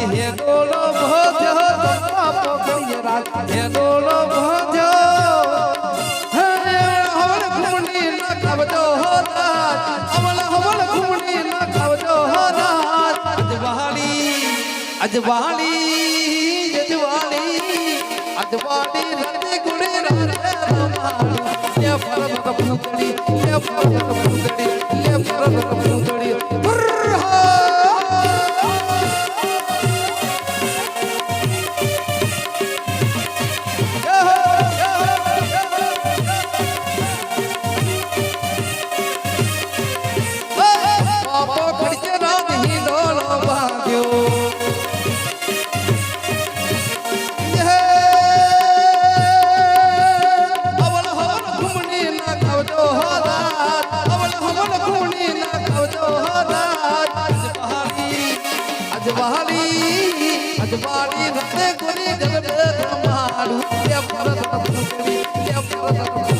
હે ડોલો ભજો જમવા પોકળીએ રાત હે ડોલો ભજો હે હવળ ઘૂમણી ના ખાવજો હો રાત અમલ હવળ ઘૂમણી ના ખાવજો હો રાત અજવાળી અજવાળી અજવાળી અજવાળી રતે ગુણે રાતે રમાડી લે ફરત ફૂંકડી લે ફરત અજવાળી અજવાળી રતે ગોરી ગરબે રમાડું લે ફરત ફૂંકડી લે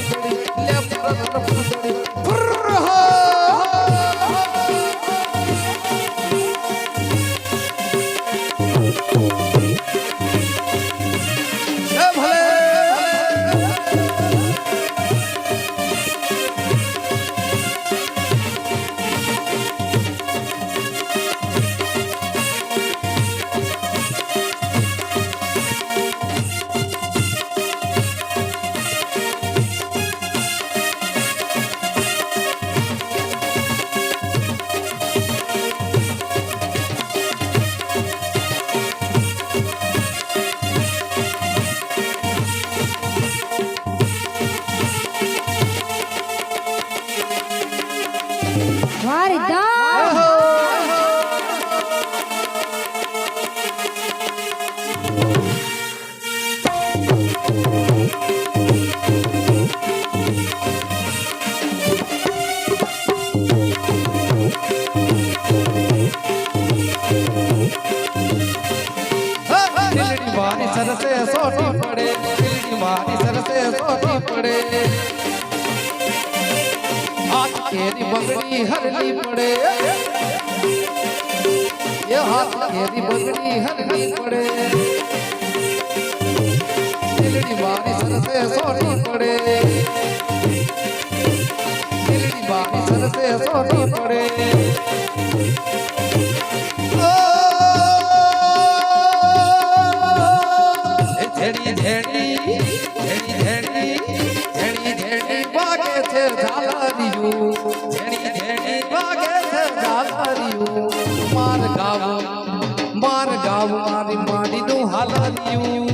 મારી સરસે સોટી પડે મારી સરસે સોટી પડે. હાથ બગડી, હરલી પડે. એ હાથ કેરી બગડી, હરલી પડે. દિલડી મારી સરસે સોની પડે. દિલડી મારી સરસે સોની પડે. ધેડી ધેડી ધેડી વાગે છે ઝાલરિયું ધેડી ધેડી વાગે છે ઝાલરિયું માર ગાવ માર મારી નું હાલરિયું.